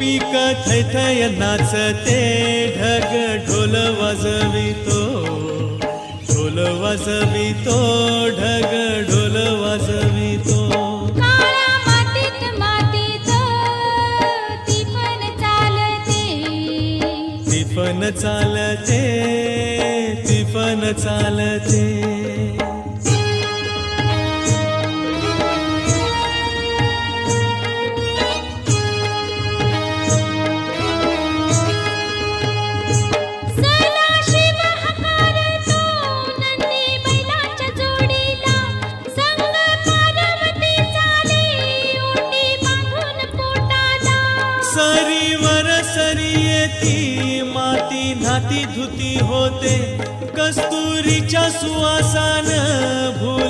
थै थै नाचते ढग ढोल वाजवितो. ढोल वाजवितो ढग ढोल वाजवितो. तिफन चालते. तिफन चालते. सरीवर सरी येती माती नाती धुती होते. कस्तुरीच्या सुवासान भूल